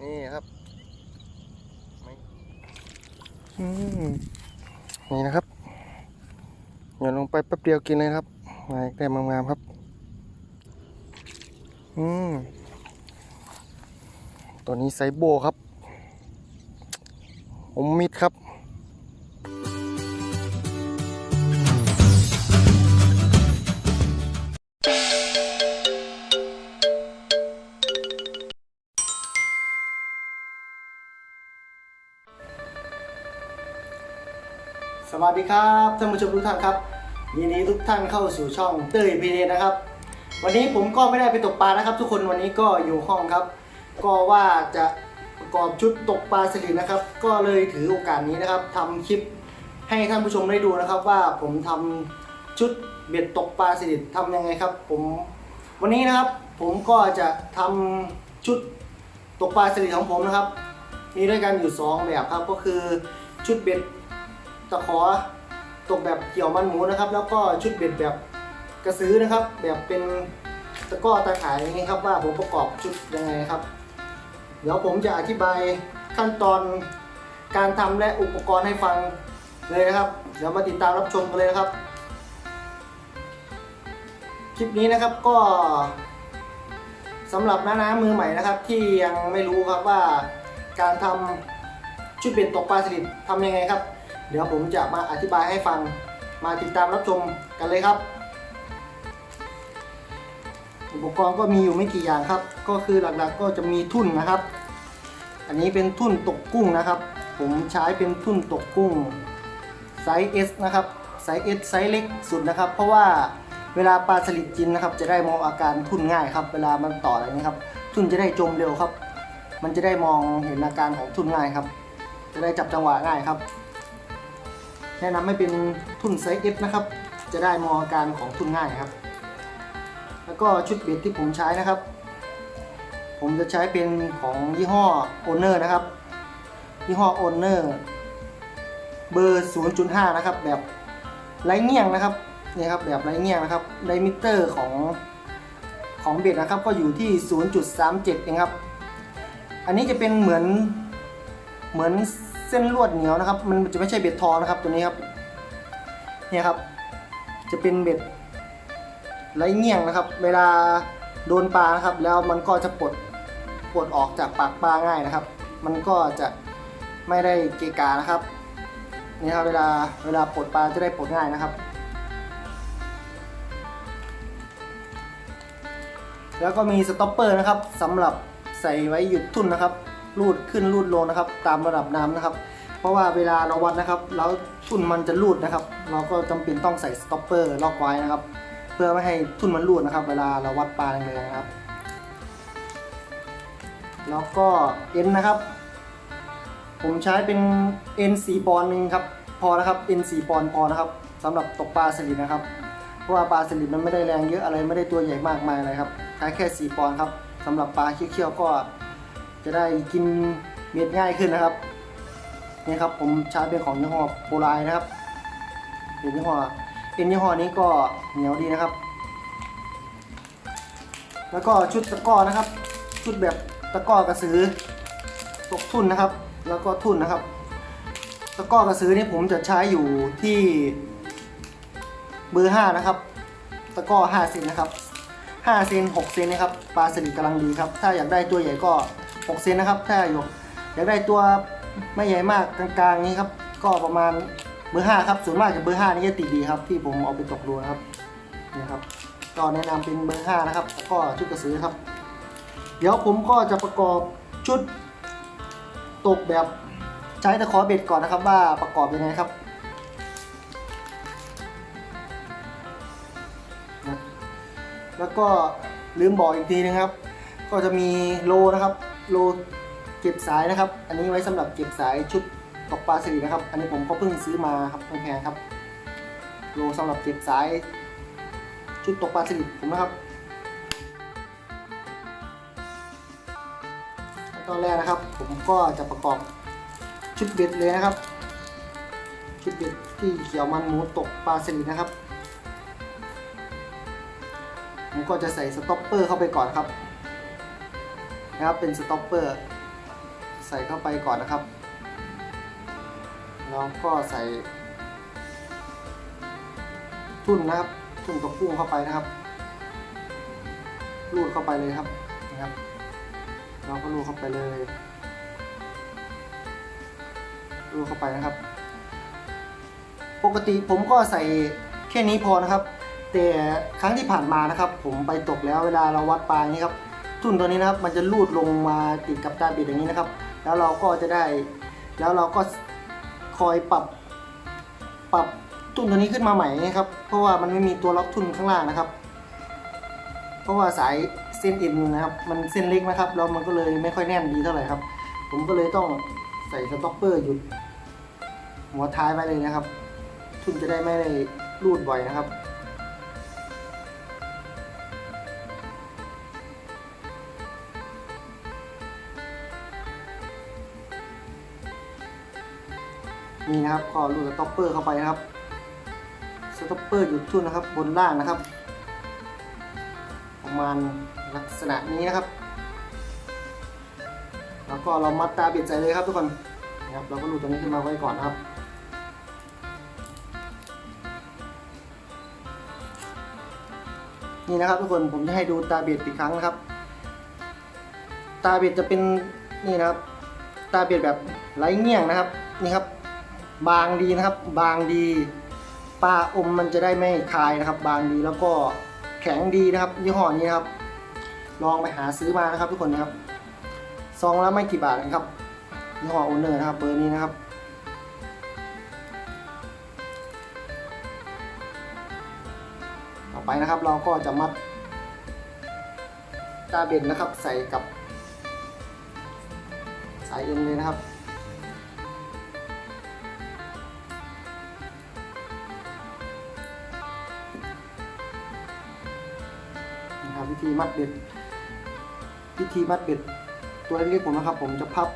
นี่ครับไม่อืมนี่นะครับโยนลงไปแป๊บเดียวกินเลยครับมาได้มางามๆครับ อืมตัวนี้ไซโบครับอมมิดครับ สวัสดีครับท่านผู้ชมทุกท่านครับยินดีทุกท่านเข้าสู่ช่องเต้ยพีเดนะครับ วันนี้ผมก็ไม่ได้ไปตกปลานะครับ ทุกคนวันนี้ก็อยู่ห้องครับ ก็ว่าจะประกอบชุดตกปลาสลิดนะครับ ก็เลยถือโอกาสนี้นะครับทำคลิปให้ท่านผู้ชมได้ดูนะครับ ว่าผมทำชุดเบ็ดตกปลาสลิดทำยังไงครับ ผมวันนี้นะครับผมก็จะทำชุดตกปลาสลิดของผมนะครับ มีด้วยกันอยู่สองแบบครับก็คือชุดเบ็ด ตะขอตกแบบเกี่ยวมันหมูนะครับ แล้วก็ชุดเบ็ดแบบกระซื้อนะครับ แบบเป็นตะก้อตะข่ายอย่างนี้ครับว่าผมประกอบชุดยังไงครับ เดี๋ยวผมจะอธิบายขั้นตอนการทำและอุปกรณ์ให้ฟังเลยนะครับ เดี๋ยวมาติดตามรับชมกันเลยนะครับ คลิปนี้นะครับก็สำหรับน้าๆมือใหม่นะครับ ที่ยังไม่รู้ครับว่าการทำชุดเบ็ดตกปลาสลิดทำยังไงครับ เดี๋ยวผมจะมาอธิบายให้ฟังมาติดตามรับชมกันเลยครับ อุปกรณ์ก็มีอยู่ไม่กี่อย่างครับ ก็คือหลักๆก็จะมีทุ่นนะครับ อันนี้เป็นทุ่นตกกุ้งนะครับ ผมใช้เป็นทุ่นตกกุ้งไซส์ S นะครับไซส์ S ไซส์เล็กสุดนะครับ เพราะว่าเวลาปลาสลิดกินนะครับ จะได้มองอาการทุ่นง่ายครับ เวลามันต่ออะไรนี้ครับ ทุ่นจะได้จมเร็วครับ มันจะได้มองเห็นอาการของทุ่นง่ายครับ จะได้จับจังหวะง่ายครับ แนะนำให้เป็นทุ่นไซส์ S นะครับ จะได้มองอาการของทุ่นง่ายครับ แล้วก็ชุดเบ็ดที่ผมใช้นะครับ ผมจะใช้เป็นของยี่ห้อ Owner นะครับ ยี่ห้อ Owner เบอร์ 0.5 นะครับ แบบไร้เงี่ยงนะครับนี่ครับแบบไร้เงี่ยงนะครับไดมิเตอร์ของของเบ็ดนะครับ ก็อยู่ที่ 0.37เองครับ อันนี้จะเป็นเหมือนเหมือน เส้นลวดเหนียวนะครับ มันจะไม่ใช่เบ็ดทองนะครับตัวนี้ครับเนี่ยครับ จะเป็นเบ็ดไรเงี่ยงนะครับ เวลาโดนปลานะครับ แล้วมันก็จะปลดปลดออกจากปากปลาง่ายนะครับ มันก็จะไม่ได้เกกานะครับนี่ครับเวลาเวลาปลดปลาจะได้ปลดง่ายนะครับ แล้วก็มีสต็อปเปอร์นะครับสำหรับใส่ไว้หยุดทุ่นนะครับ รูดขึ้นรูดลงนะครับ ตามระดับน้ำนะครับ เพราะว่าเวลาเราวัดนะครับ แล้วทุ่นมันจะรูดนะครับ เราก็จำเป็นต้องใส่สต็อปเปอร์ล็อกไว้นะครับ เพื่อไม่ให้ทุ่นมันรูดนะครับ เวลาเราวัดปลาแรงๆนะครับ แล้วก็เอ็นนะครับ ผมใช้เป็น N 4ปอนด์หนึงครับพอนะครับ N 4ปอนด์พอนะครับสำหรับตกปลาสลิดนะครับเพราะว่าปลาสลิดมันไม่ได้แรงเยอะอะไรไม่ได้ตัวใหญ่มากมายอะไรครับใช้แค่4ปอนด์ครับสำหรับปลาเคี้ยวๆก็ จะได้กินเม็ดง่ายขึ้นนะครับนี่ครับผมใช้เป็นของยี่ห้อโปรไลนะครับเป็นยี่ห้อเป็นยี่ห้อนี้ก็เหนียวดีนะครับ แล้วก็ชุดตะก้อนะครับ ชุดแบบตะก้อกระสือตกทุ่นนะครับ แล้วก็ทุ่นนะครับ ตะก้อกระสือนี่ผมจะใช้อยู่ที่เบอร์5นะครับ ตะก้อ5เซนนะครับ5เซน6เซนนะครับปลาสลิดกำลังดีครับ ถ้าอยากได้ตัวใหญ่ก็ 6เซนนะครับ ถ้าอยากอยากได้ตัวไม่ใหญ่มากกลางๆนี้ครับ ก็ประมาณเบอร์5ครับส่วนมากจะเบอร์5นี่จะติดดีครับ ที่ผมเอาไปตกดูนะครับนี่ครับก็แนะนำเป็นเบอร์5นะครับแล้วก็ชุดกระสือครับ เดี๋ยวผมก็จะประกอบชุดตกแบบใช้ตะขอเบ็ดก่อนนะครับ ว่าประกอบยังไงครับแล้วก็ลืมบอกอีกทีนะครับ ก็จะมีโลนะครับ โลเก็บสายนะครับ อันนี้ไว้สำหรับเก็บสายชุดตกปลาสลิดนะครับ อันนี้ผมก็เพิ่งซื้อมาครับไม่แพงครับ โลสำหรับเก็บสายชุดตกปลาสลิดผมนะครับตอนแรกนะครับ ผมก็จะประกอบชุดเบ็ดเลยนะครับ ชุดเบ็ดที่เขียวมันหมูตกปลาสลิดนะครับ ผมก็จะใส่สต็อปเปอร์เข้าไปก่อนครับ นะครับเป็นสต็อปเปอร์ใส่เข้าไปก่อนนะครับแล้วก็ใส่ทุ่นนะครับทุ่นตกกุ้งเข้าไปนะครับรูดเข้าไปเลยครับนะครับ เราก็รูดเข้าไปเลยรูดเข้าไปนะครับ ปกติผมก็ใส่แค่นี้พอนะครับ แต่ครั้งที่ผ่านมานะครับ ผมไปตกแล้วเวลาเราวัดปลายนี้ครับ ทุ่นตัวนี้นะครับมันจะลูดลงมาติดกับตารบิดอย่างนี้นะครับ แล้วเราก็จะได้ แล้วเราก็คอยปรับ ปรับทุ่นตัวนี้ขึ้นมาใหม่นะครับ เพราะว่ามันไม่มีตัวล็อกทุ่นข้างล่างนะครับ เพราะว่าสายเส้นเอ็นนะครับ มันเส้นเล็กนะครับแล้วมันก็เลยไม่ค่อยแน่นดีเท่าไหร่ครับ ผมก็เลยต้องใส่สต็อปเปอร์หยุดหัวท้ายไว้เลยนะครับ ทุ่นจะได้ไม่ได้รูดบ่อยนะครับ นี่นะครับก็รูดสต็อปเปอร์เข้าไปนะครับสต็อปเปอร์หยุดทุ่นนะครับบนล่างนะครับ ประมาณลักษณะนี้นะครับ แล้วก็เรามัดตาเบ็ดใส่เลยครับทุกคนนะครับเราก็รูดตัวนี้ขึ้นมาไว้ก่อนนะครับนี่นะครับทุกคนผมจะให้ดูตาเบ็ดอีกครั้งนะครับ ตาเบ็ดจะเป็นนี่นะครับ ตาเบ็ดแบบไร้เงี้ยงนะครับนี่ครับ บางดีนะครับ บางดีปลาอมมันจะได้ไม่คายนะครับ บางดีแล้วก็แข็งดีนะครับยี่ห้อนี้นะครับ ลองไปหาซื้อมานะครับ ทุกคนนะครับซองละไม่กี่บาทนะครับยี่ห้อโอเนอร์นะครับเบอร์นี้นะครับต่อไปนะครับเราก็จะมัดตาเบ็ดนะครับ ใส่กับสายเอ็นเลยนะครับ มัดเบ็ดวิธีมัดเบ็ดตัวเล็กๆผมนะครับ ผมจะพับ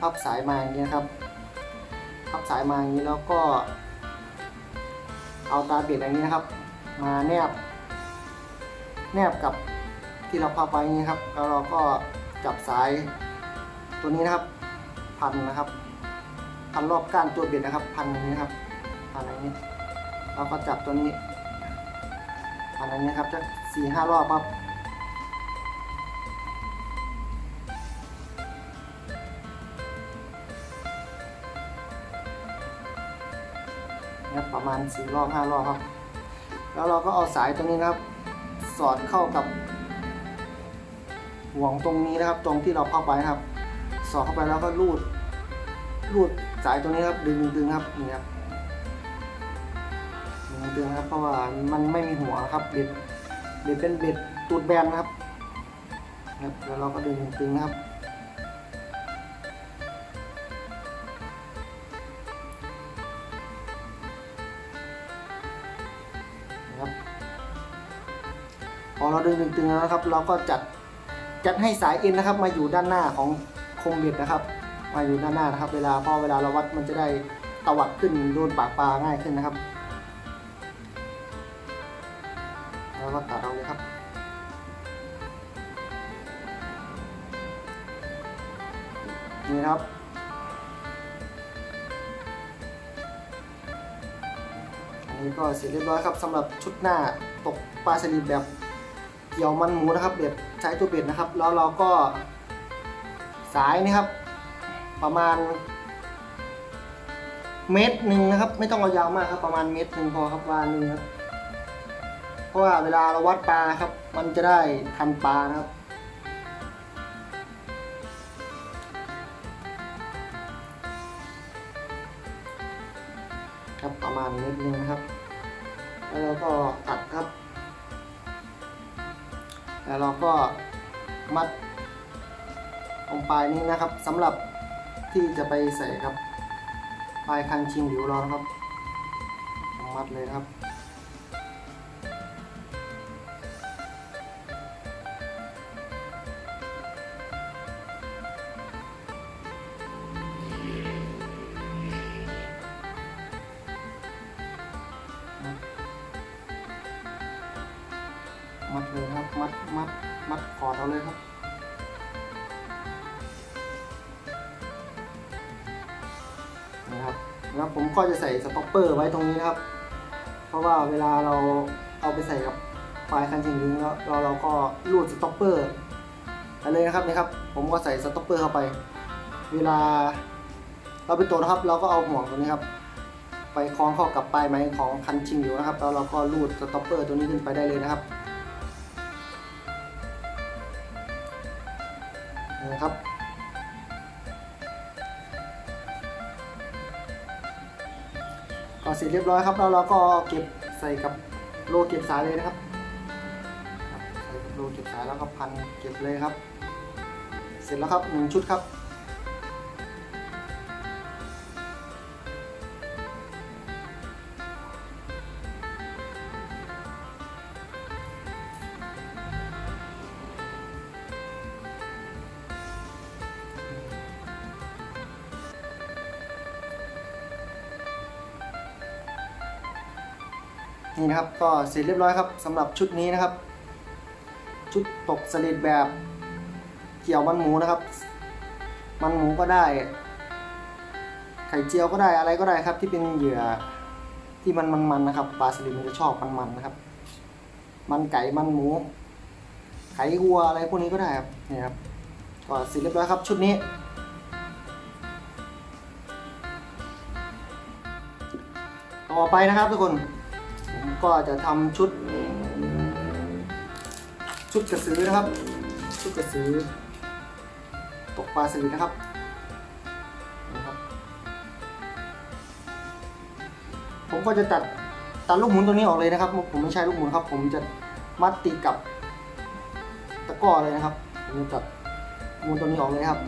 พับสายมาอย่างนี้ครับ พับสายมาอย่างนี้แล้วก็ เอาตาเบ็ดอย่างนี้นะครับ มาแนบ แนบกับที่เราพับไว้อย่างนี้ครับ แล้วเราก็จับสายตัวนี้นะครับ พันนะครับ พันรอบก้านตัวเบ็ดนะครับ พันอย่างนี้ครับพันอย่างนี้เราก็จับตัวนี้พันอย่างนี้ครับจะสี่ห้ารอบครับ ประมาณสี่รอบห้ารอบครับ แล้วเราก็เอาสายตรงนี้นะครับ สอดเข้ากับห่วงตรงนี้นะครับ ตรงที่เราพับไว้นะครับ สอดเข้าไปแล้วก็รูดรูดสายตรงนี้ครับดึงดึงครับนี่ครับดึงดึงครับเพราะว่ามันไม่มีหัวครับเบ็ดเบ็ดเป็นเบ็ดตูดแบนนะครับครับแล้วเราก็ดึงดึงนะครับ พอเราดึงตึงๆแล้วนะครับ เราก็จัดจัดให้สายเอ็นนะครับ มาอยู่ด้านหน้าของโคมเบ็ดนะครับ มาอยู่ด้านหน้านะครับ เวลาพอเวลาเราวัดมันจะได้ตวัดขึ้นโดนปากปลาง่ายขึ้นนะครับ แล้วก็ตัดเอาเลยครับนี่ครับอันนี้ก็เสร็จเรียบร้อยครับสำหรับชุดหน้าตกปลาสลิดแบบ เกี่ยวมันหมูนะครับเบ็ดใช้ตัวเบ็ดนะครับ แล้วเราก็สายนี่ครับ ประมาณ เมตรหนึ่งนะครับ ไม่ต้องเอายาวมากครับ ประมาณเมตรหนึ่งพอครับวานนึงครับเพราะว่าเวลาเราวัดปลาครับ มันจะได้ทันปลานะครับครับประมาณเมตรหนึงนะครับ แล้วเราก็ตัด แล้วเราก็มัดตรงปลายนี้นะครับสำหรับที่จะไปใส่ครับ ปลายคันชิงหลิวเรานะครับ มัดเลยครับ ใส่สต็อปเปอร์ไว้ตรงนี้นะครับ เพราะว่าเวลาเราเอาไปใส่กับปลายคันชิงลิงแล้วเราเราก็รูดสต็อปเปอร์ไปเลยนะครับนี่ครับ ผมก็ใส่สต็อปเปอร์เข้าไป เวลาเราไปตรวจนะครับ เราก็เอาห่วงตัวนี้ครับ ไปคล้องเข้ากับปลายไม้ของคันชิงอยู่นะครับแล้วเราก็รูดสต็อปเปอร์ตัวนี้ขึ้นไปได้เลยนะครับนะครับ ก็เสร็จเรียบร้อยครับแล้วเราก็เก็บใส่กับโลเก็บสายเลยนะครับใส่โลเก็บสายแล้วก็พันเก็บเลยครับ เสร็จแล้วครับหนึ่งชุดครับ นี่นะครับก็เสร็จเรียบร้อยครับสำหรับชุดนี้นะครับ ชุดตกสลิดแบบเกี่ยวมันหมูนะครับ มันหมูก็ได้ ไข่เจียวก็ได้อะไรก็ได้ครับ ที่เป็นเหยื่อที่มันมันๆนะครับปลาสลิดมันจะชอบมันๆนะครับ มันไก่มันหมู ไข่วัวอะไรพวกนี้ก็ได้ครับนี่ครับก็เสร็จเรียบร้อยครับ ชุดนี้ต่อไปนะครับทุกคน ก็จะทำชุด ชุดกระสือนะครับ ชุดกระสือ ตกปลาสลิดนะครับผมก็จะตัดตัดลูกหมุนตัวนี้ออกเลยนะครับ ผมไม่ใช่ลูกหมุนครับ ผมจะมัดติดกับตะกร้อเลยนะครับผมจะตัดหมุนตัวนี้ออกเลยครับ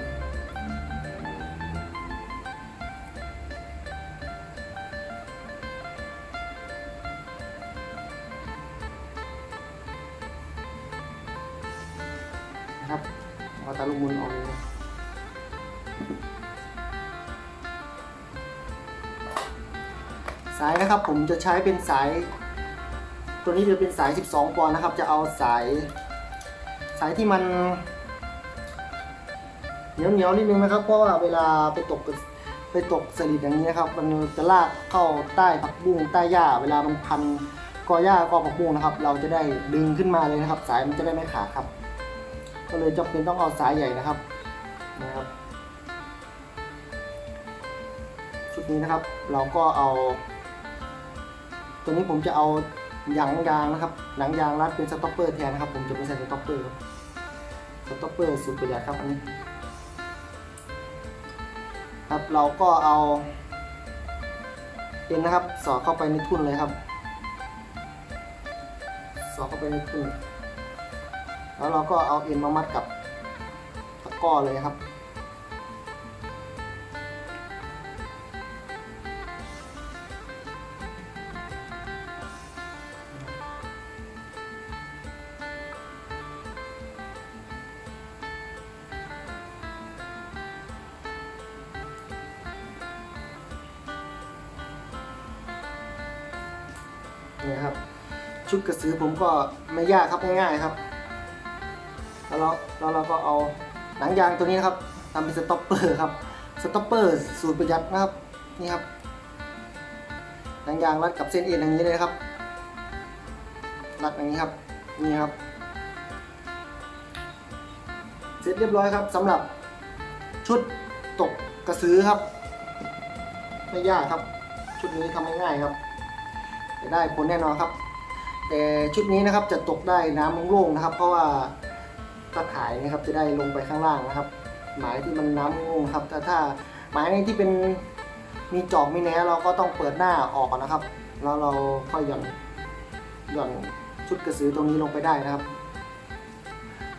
ผมจะใช้เป็นสาย ตัวนี้จะเป็นสาย 12 ปอนด์นะครับ จะเอาสาย สายที่มันเหนียวเหนียวๆนิดนึงนะครับ เพราะว่าเวลาไปตกไปตกสลิดอย่างนี้นะครับ มันจะลากเข้าใต้ผักบุ้งใต้หญ้า เวลามันพันกอหญ้ากอผักบุ้งนะครับ เราจะได้ดึงขึ้นมาเลยนะครับ สายมันจะได้ไม่ขาดครับ ก็เลยจำเป็นต้องเอาสายใหญ่นะครับนะครับชุดนี้นะครับ เราก็เอา ตัวนี้ผมจะเอาหยังยางนะครับ หนังยางรัดเป็นสต็อปเปอร์แทนนะครับ ผมจะไม่ใส่สต็อปเปอร์ครับสต็อปเปอร์สุดประหยัดครับอันนี้ครับเราก็เอาเอ็นนะครับ สอดเข้าไปในทุ่นเลยครับ สอดเข้าไปในทุ่น แล้วเราก็เอาเอ็นมามัดกับตะก้อเลยครับ นี่ครับ ชุดกระสือผมก็ไม่ยากครับง่ายๆครับ แล้วเราแล้วเราก็เอาหนังยางตัวนี้นะครับทำเป็นสต็อปเปอร์ครับสต็อปเปอร์สูตรประหยัดนะครับนี่ครับหนังยางรัดกับเส้นเอ็นอย่างนี้เลยนะครับ รัดอย่างนี้ครับนี่ครับ เสร็จเรียบร้อยครับสำหรับชุดตกกระสือครับ ไม่ยากครับ ชุดนี้ทำง่ายๆครับ จะได้ผลแน่นอนครับ แต่ชุดนี้นะครับจะตกได้น้ำโล่งๆนะครับ เพราะว่าตะข่ายนะครับจะได้ลงไปข้างล่างนะครับ หมายที่มันน้ำโล่งครับแต่ถ้าหมายในที่เป็นมีจอกมีแหนเราก็ต้องเปิดหน้าออกนะครับ แล้วเราค่อยหย่อนหย่อนชุดกระสือตรงนี้ลงไปได้นะครับ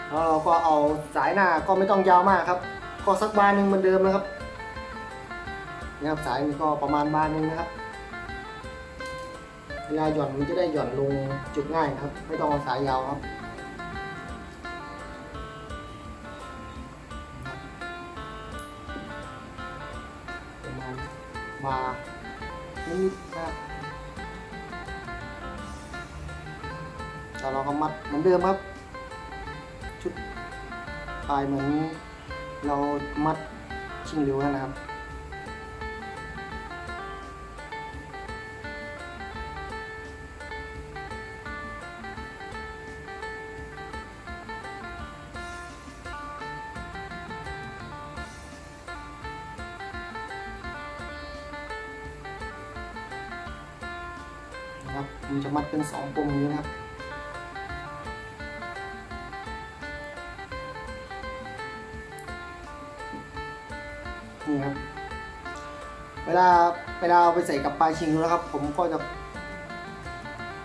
แล้วเราก็เอาสายหน้าก็ไม่ต้องยาวมากครับ ก็สักบานหนึ่งเหมือนเดิมนะครับนี่ครับสายนี้ก็ประมาณบานหนึ่งนะครับ เวลาหย่อนมันจะได้หย่อนลงจุดง่ายครับ ไม่ต้องเอาสายยาวครับประมาณบานิดนะครับแล้วเราก็มัดเหมือนเดิมครับ ชุดปลายเหมือนเรามัดชิงเร็วนะครับ นะครับผมจะมัดเป็นสองปมอย่างนี้นะครับนี่ครับเวลาเวลาเอาไปใส่กับปลายชิงดูนะครับ ผมก็จะ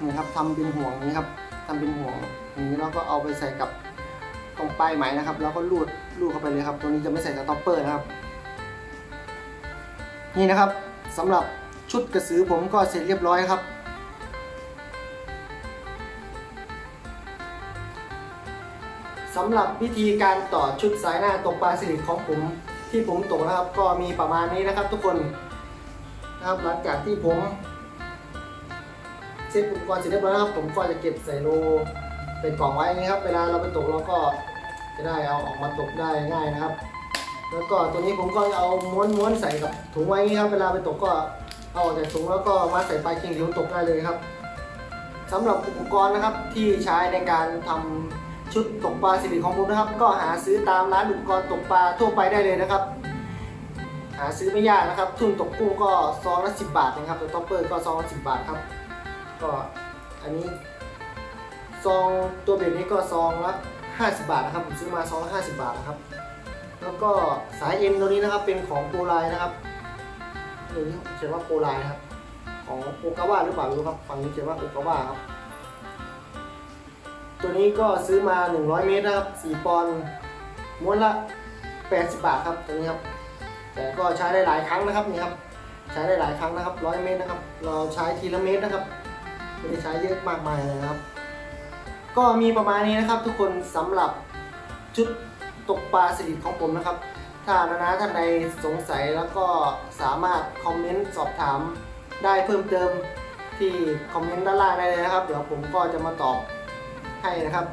นี่ครับทำเป็นห่วงอย่างนี้ครับทำเป็นห่วงอย่างนี้แล้วก็เอาไปใส่กับตรงปลายไหมนะครับ แล้วก็ลูดลูดเข้าไปเลยครับ ตัวนี้จะไม่ใส่สต็อปเปอร์นะครับ นี่นะครับสำหรับชุดกระสือผมก็เสร็จเรียบร้อยครับ สำหรับวิธีการต่อชุดสายหน้าตกปลาสลิดของผมที่ผมตกนะครับ ก็มีประมาณนี้นะครับ ทุกคนนะครับหลังจากที่ผมเซ็ตอุปกรณ์เสร็จเรียบร้อยนะครับ ผมก็จะเก็บใส่โลเป็นกล่องไว้นะครับ เวลาเราไปตกเราก็จะได้เอาออกมาตกได้ง่ายนะครับ แล้วก็ตัวนี้ผมก็จะเอาม้วนม้วนๆใส่กับถุงไว้อย่างนี้ครับ เวลาไปตกก็เอาออกจากถุงแล้วก็มาใส่ปลายเคียงที่ผมตกได้เลยครับสำหรับอุปกรณ์นะครับที่ใช้ในการทำ ชุดตกปลาสิริของผมนะครับ ก็หาซื้อตามร้านอุปกรณ์ตกปลาทั่วไปได้เลยนะครับ หาซื้อไม่ยากนะครับ ทุนตกกุ้งก็ซองละสิบบาทนะครับตัวท็อปเปอร์ก็ซองละสิบบาทครับ ก็อันนี้ซองตัวเบ็ดนี้ก็ซองละห้าสิบบาทนะครับผมซื้อมาซองละห้าสิบบาทนะครับ แล้วก็สายเอ็นตัวนี้นะครับเป็นของโปรไลน์นะครับนี่เขียนว่าโปรไลน์นะครับของโอกาวาหรือเปล่าไม่รู้ครับฝั่งนี้เขียนว่าโอกาวาครับ ตัวนี้ก็ซื้อมา 100 เมตรนะครับ4ปอนด์ม้วนละ 80 บาทครับตัวนี้ครับ แต่ก็ใช้ได้หลายครั้งนะครับนี่ครับ ใช้ได้หลายครั้งนะครับ 100 เมตรนะครับ เราใช้ทีละเมตรนะครับไม่ได้ใช้เยอะมากมายเลยนะครับ ก็มีประมาณนี้นะครับ ทุกคนสำหรับชุดตกปลาสลิดของผมนะครับ ถ้านานาท่านใดสงสัยแล้วก็สามารถคอมเมนต์สอบถามได้เพิ่มเติมที่คอมเมนต์ด้านล่างได้เลยนะครับ เดี๋ยวผมก็จะมาตอบ ให้นะครับ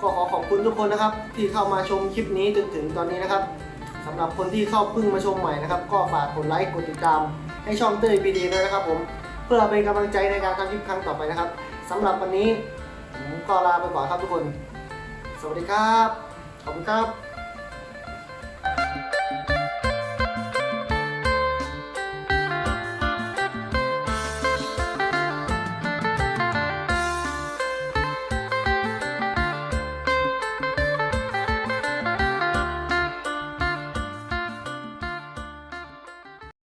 ก็ขอขอบคุณทุกคนนะครับ ที่เข้ามาชมคลิปนี้จนถึงตอนนี้นะครับสำหรับคนที่เข้าเพิ่งมาชมใหม่นะครับ ก็ฝากกดไลค์กดติดตาม ให้ช่องเต้ยพีดีด้วยนะครับ ผมเพื่อเป็นกำลังใจในการทำคลิปครั้งต่อไปนะครับสำหรับวันนี้ผมก็ลาไปก่อนครับทุกคน สวัสดีครับขอบคุณครับ